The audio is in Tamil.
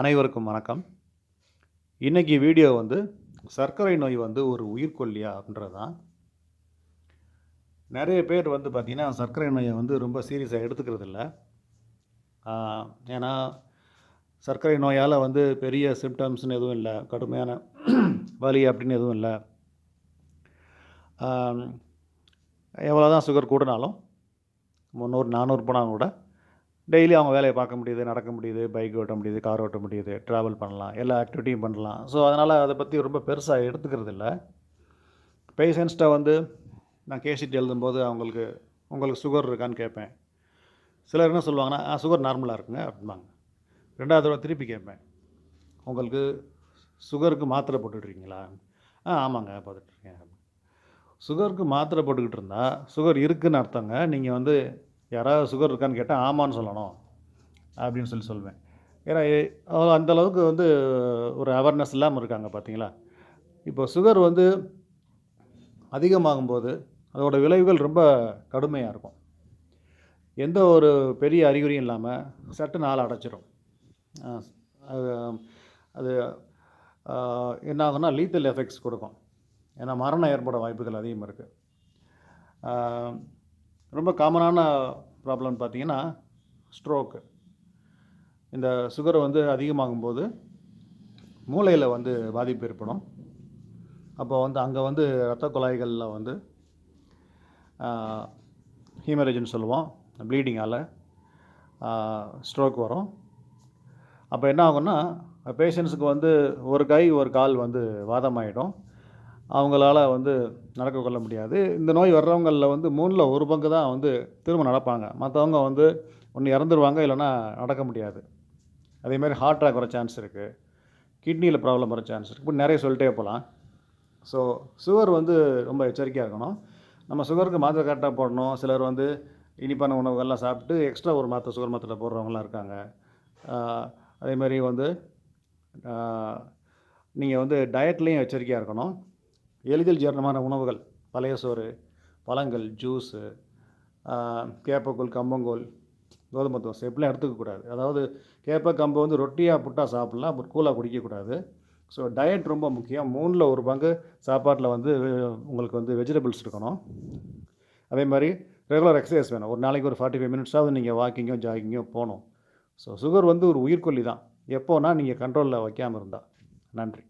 அனைவருக்கும் வணக்கம். இன்றைக்கி வீடியோ வந்து சர்க்கரை நோய் வந்து ஒரு உயிர்கொல்லியா அப்படின்றது தான் நிறைய பேர் வந்து பார்த்திங்கன்னா சர்க்கரை நோயை வந்து ரொம்ப சீரியஸாக எடுத்துக்கிறது இல்லை. ஏன்னா சர்க்கரை நோயால் வந்து பெரிய சிம்டம்ஸ்னு எதுவும் இல்லை. கடுமையான வலி அப்படின்னு எதுவும் இல்லை. எவ்வளோ தான் சுகர் கூடினாலும் முந்நூறு நானூறு போனாலும் கூட டெய்லி அவங்க வேலையை பார்க்க முடியுது நடக்க முடியுது பைக் ஓட்ட முடியுது கார் ஓட்ட முடியுது ட்ராவல் பண்ணலாம் எல்லா ஆக்டிவிட்டியும் பண்ணலாம். ஸோ அதனால் அதை பற்றி ரொம்ப பெருசாக எடுத்துக்கிறது இல்லை பேஷண்ட்ஸ்கிட்ட வந்து நான் கேசிட்டு எழுதும்போது அவங்களுக்கு உங்களுக்கு சுகர் இருக்கான்னு கேட்பேன். சிலர் என்ன சொல்லுவாங்கன்னா ஆ சுகர் நார்மலாக இருக்குங்க அப்படிம்பாங்க. ரெண்டாவது தடவை திருப்பி கேட்பேன். உங்களுக்கு சுகருக்கு மாத்திரை போட்டுட்ருக்கீங்களா ஆ ஆமாங்க போட்டுட்ருக்கேன் சுகருக்கு மாத்திரை போட்டுக்கிட்டு இருந்தால் சுகர் இருக்குன்னு அர்த்தங்க. நீங்கள் வந்து யாராவது சுகர் இருக்கான்னு கேட்டால் ஆமான்னு சொல்லணும் அப்படின்னு சொல்லி சொல்லுவேன் ஏன்னா அந்தளவுக்கு அந்த அளவுக்கு வந்து ஒரு அவேர்னஸ் இல்லாமல் இருக்காங்க பார்த்தீங்களா இப்போ சுகர் வந்து அதிகமாகும்போது அதோட விளைவுகள் ரொம்ப கடுமையாக இருக்கும். எந்த ஒரு பெரிய அறிகுறியும் இல்லாமல் சட்டு நாள் அடைச்சிரும். அது அது என்ன ஆகும்னா லீத்தல் எஃபெக்ட்ஸ் கொடுக்கும். ஏன்னா மரணம் ஏற்பட வாய்ப்புகள் அதிகமாக இருக்குது ரொம்ப காமனான ப்ராப்ளம்னு பார்த்தீங்கன்னா ஸ்ட்ரோக்கு. இந்த சுகர் வந்து அதிகமாகும்போது மூளையில் வந்து பாதிப்பு ஏற்படும். அப்போ வந்து அங்கே வந்து ரத்த குழாய்களில் வந்து ஹீமரேஜ்னு சொல்லுவோம். ப்ளீடிங்கால் ஸ்ட்ரோக் வரும். அப்போ என்ன ஆகும்னா பேஷண்ட்ஸுக்கு வந்து ஒரு கை ஒரு கால் வந்து வாதமாயிடும். அவங்களால வந்து நடக்க கொள்ள முடியாது. இந்த நோய் வர்றவங்களில் வந்து மூணில் ஒரு பங்கு தான் வந்து திரும்ப நடப்பாங்க. மற்றவங்க வந்து ஒன்று இறந்துருவாங்க இல்லைன்னா நடக்க முடியாது. அதேமாதிரி ஹார்ட் அட்டாக் வர சான்ஸ் இருக்குது கிட்னியில் ப்ராப்ளம் வர சான்ஸ் இருக்குது இப்படி நிறைய சொல்லிட்டே போகலாம் ஸோ சுகர் வந்து ரொம்ப எச்சரிக்கையாக இருக்கணும். நம்ம சுகருக்கு மாத்திரை கரெக்டாக போடணும். சிலர் வந்து இனிப்பான உணவுகள்லாம் சாப்பிட்டு எக்ஸ்ட்ரா ஒரு மாத்திரை சுகர் மாத்திரை போடுறவங்களாம் இருக்காங்க. அதேமாதிரி அதே மாதிரி வந்து நீங்கள் வந்து டயட்லேயும் எச்சரிக்கையாக இருக்கணும். எளிதில் ஜீரணமான உணவுகள் பழைய சோறு பழங்கள் ஜூஸு கேப்பக்கூழ் கம்பங்கூழ் கோதுமை தோசை இப்படிலாம் எடுத்துக்கக்கூடாது அதாவது கேப்ப கம்பு வந்து ரொட்டியாக புட்டா சாப்பிட்லாம் பட் கூலாக குடிக்கக்கூடாது. ஸோ டயட் ரொம்ப முக்கியம். மூணில் ஒரு பங்கு சாப்பாட்டில் வந்து உங்களுக்கு வந்து வெஜிடபிள்ஸ் இருக்கணும். அதே மாதிரி ரெகுலர் எக்ஸசைஸ் வேணும். ஒரு நாளைக்கு ஒரு ஃபார்ட்டி ஃபைவ் மினிட்ஸாவது நீங்கள் வாக்கிங்கோ ஜாகிங்கோ போகணும். ஸோ சுகர் வந்து ஒரு உயிர்கொல்லி தான். எப்போனா நீங்கள் கண்ட்ரோலில் வைக்காமல் இருந்தால் நன்றி.